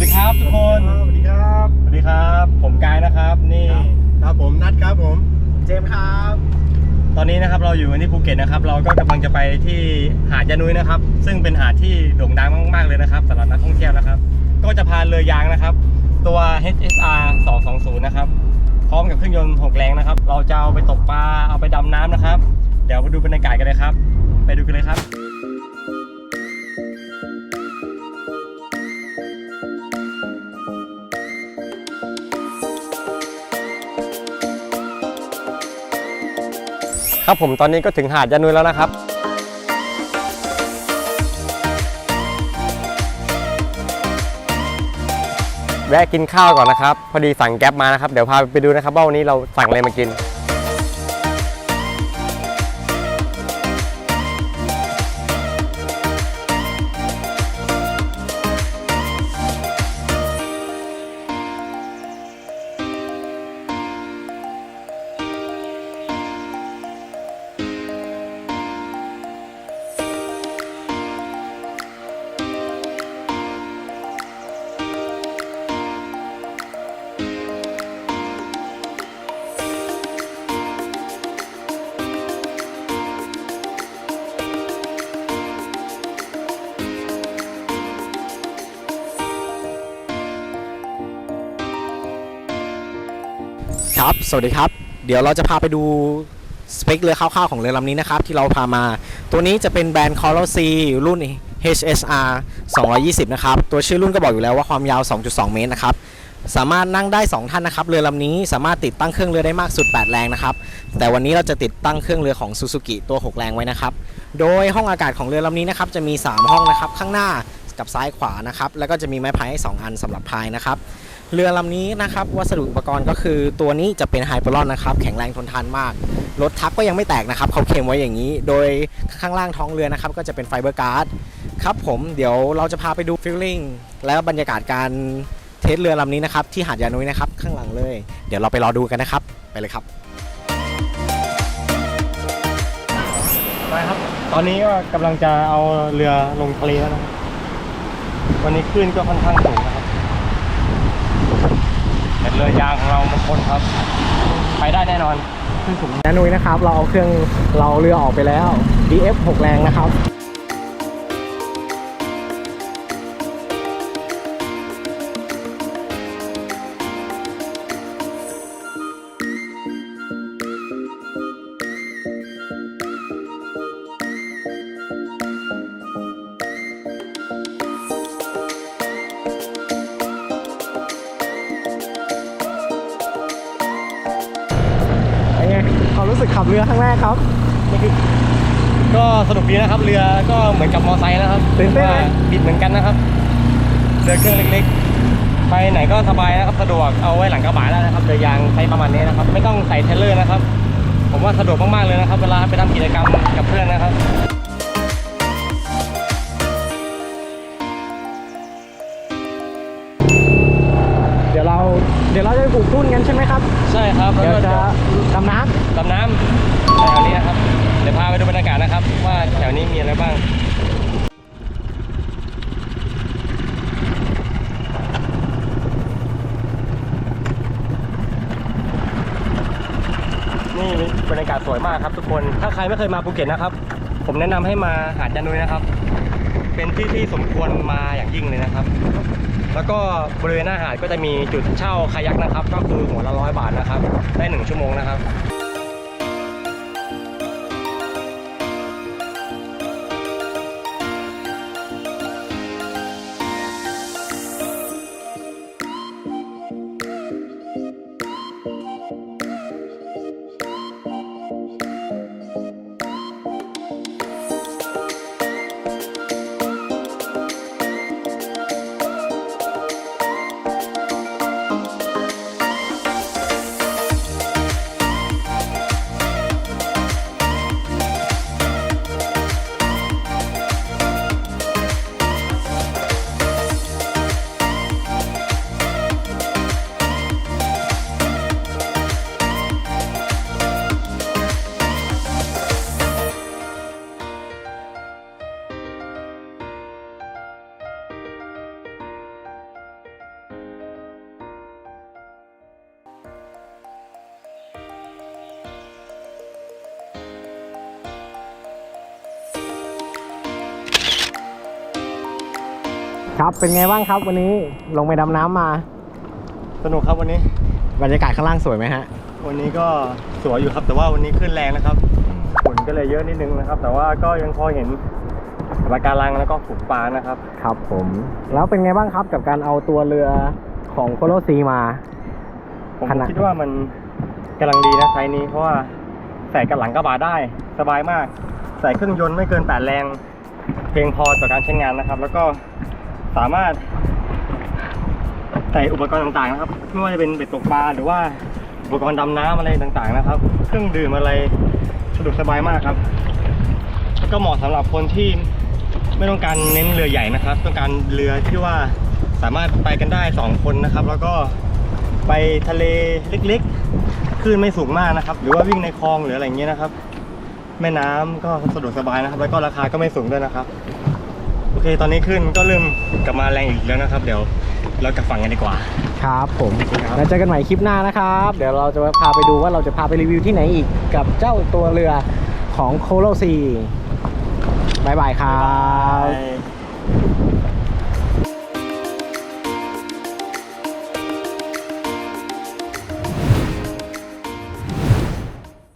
วัสดีครับทุกคน สวัสดีครับ สวัสดีครับ ผมกายนะครับ นี่ ครับผมนัดครับผม เจมส์ครับ ตอนนี้นะครับเราอยู่กันที่ภูเก็ตนะครับ เราก็กำลังจะไปที่หาดยานุ้ยนะครับ ซึ่งเป็นหาดที่โด่งดังมากๆเลยนะครับสำหรับนักท่องเที่ยวนะครับ ก็จะพาเรือยางนะครับ ตัว HSR 220 นะครับ พร้อมกับเครื่องยนต์6แรงนะครับ เราจะเอาไปตกปลา เอาไปดำน้ำนะครับ เดี๋ยวมาดูบรรยากาศกันเลยครับ ไปดูกันเลยครับ ครับผมตอนนี้ก็ถึงหาดยานุยแล้วนะครับ แวะกินข้าวก่อนนะครับ พอดีสั่งแก๊ปมานะครับ เดี๋ยวพาไปดูนะครับว่าวันนี้เราสั่งอะไรมากิน ครับ สวัสดีครับ เดี๋ยวเราจะพาไปดูสเปคเรือคร่าวๆของเรือลำนี้นะครับ ที่เราพามา ตัวนี้จะเป็นแบรนด์ Coral Sea รุ่น HSR 220 นะครับ ตัวชื่อรุ่นก็บอกอยู่แล้วว่าความยาว 2.2 เมตรนะครับ สามารถนั่งได้ 2 ท่านนะครับ เรือลำนี้สามารถติดตั้งเครื่องเรือได้มากสุด 8 แรงนะครับ แต่วันนี้เราจะติดตั้งเครื่องเรือของ Suzuki ตัว 6 แรงไว้นะครับ โดยห้องอากาศของเรือลำนี้นะครับจะมี 3 ห้องนะครับข้างหน้ากับซ้ายขวานะครับ แล้วก็จะมีไม้พายให้ 2 อันสำหรับพายนะครับ เรือลำนี้นะครับวัสดุอุปกรณ์ก็คือตัวนี้จะเป็นไฮเปอร์ลอนนะครับแข็งแรงทนทานมาก รถทับก็ยังไม่แตกนะครับเขาเค็มไว้อย่างนี้ โดยข้างล่างท้องเรือนะครับก็จะเป็นไฟเบอร์การ์ดครับผมเดี๋ยวเราจะพาไปดูฟิลลิ่งและบรรยากาศการเทสเรือลำนี้นะครับที่หาดยานุ้ยนะครับข้างหลังเลย เดี๋ยวเราไปรอดูกันนะครับไปเลยครับไปครับ ตอนนี้ก็กำลังจะเอาเรือลงทะเลแล้วนะวันนี้คลื่นก็ค่อนข้างสูงนะครับ เป็นเรือยางของเรามาคนครับ ไปได้แน่นอนขึ้นสูงนานุ้ยนะครับ เราเอาเครื่องเราเรือออกไปแล้ว DF 6 แรงนะครับ รู้สึกขับเรือครั้งแรกครับก็สนุกดีนะครับเรือก็เหมือนกับมอไซค์นะครับตื่นเต้นไหมว่าบิดเหมือนกันนะครับเรือเครื่องเล็กๆ ไปไหนก็สบายนะครับสะดวกเอาไว้หลังกระบะได้นะครับเรือยางใช้ประมาณนี้นะครับ ไม่ต้องใส่เทรลเลอร์นะครับ ผมว่าสะดวกมากๆเลยนะครับ เวลาไปทำกิจกรรมกับเพื่อนนะครับ เดี๋ยวเราเดี๋ยวเราจะไปปลูกทุ่นกันใช่ไหมครับใช่ครับแล้วเดี๋ยวก็จะจะดำน้ำดำน้ำแถวนี้นะครับ เดี๋ยวพาไปดูบรรยากาศนะครับ ว่าแถวนี้มีอะไรบ้างนี่บรรยากาศสวยมากครับทุกคน ถ้าใครไม่เคยมาภูเก็ตนะครับ ผมแนะนำให้มาหาดยานุยนะครับ เป็นที่ที่สมควรมาอย่างยิ่งเลยนะครับ แล้วก็บริเวณหน้าหาดก็จะมีจุดเช่าคายักนะครับ ก็คือหัวละร้อยบาทนะครับ ได้หนึ่งชั่วโมงนะครับ ครับเป็นไงบ้างครับวันนี้ลงไปดำน้ำมา สนุกครับวันนี้ บรรยากาศข้างล่างสวยไหมฮะ วันนี้ก็สวยอยู่ครับ แต่ว่าวันนี้ขึ้นแรงนะครับฝนก็เลยเยอะนิดนึงนะครับ แต่ว่าก็ยังพอเห็นปะการังแล้วก็ฝูงปลานะครับ ครับผม แล้วเป็นไงบ้างครับกับการเอาตัวเรือของโคโลซีมา ผมขนาด คิดว่ามันกำลังดีนะไซส์นี้ เพราะว่าใส่กับหลังกระบะได้ สบายมาก ใส่เครื่องยนต์ไม่เกิน8แรง เพียงพอต่อการใช้งานนะครับ แล้วก็ สามารถใส่อุปกรณ์ต่างๆนะครับ ไม่ว่าจะเป็นเบ็ดตกปลาหรือว่าอุปกรณ์ดำน้ำอะไรต่างๆนะครับ เครื่องดื่มอะไรสะดวกสบายมากครับ แล้วก็เหมาะสำหรับคนที่ไม่ต้องการเน้นเรือใหญ่นะครับ ต้องการเรือที่ว่าสามารถไปกันได้สองคนนะครับ แล้วก็ไปทะเลเล็กๆคลื่นไม่สูงมากนะครับ หรือว่าวิ่งในคลองหรืออะไรเงี้ยนะครับ แม่น้ำก็สะดวกสบายนะครับ แล้วก็ราคาก็ไม่สูงด้วยนะครับ เคตอนนี้ขึ้นก็เริ่มกลับมาแรงอีกแล้วนะครับ เดี๋ยวเรากลับฝั่งกันดีกว่า ครับผมครับ แล้วเจอกันใหม่คลิปหน้านะครับ เดี๋ยวเราจะพาไปดูว่าเราจะพาไปรีวิวที่ไหนอีกกับเจ้าตัวเรือของโคโลซีบายบายครับ Bye.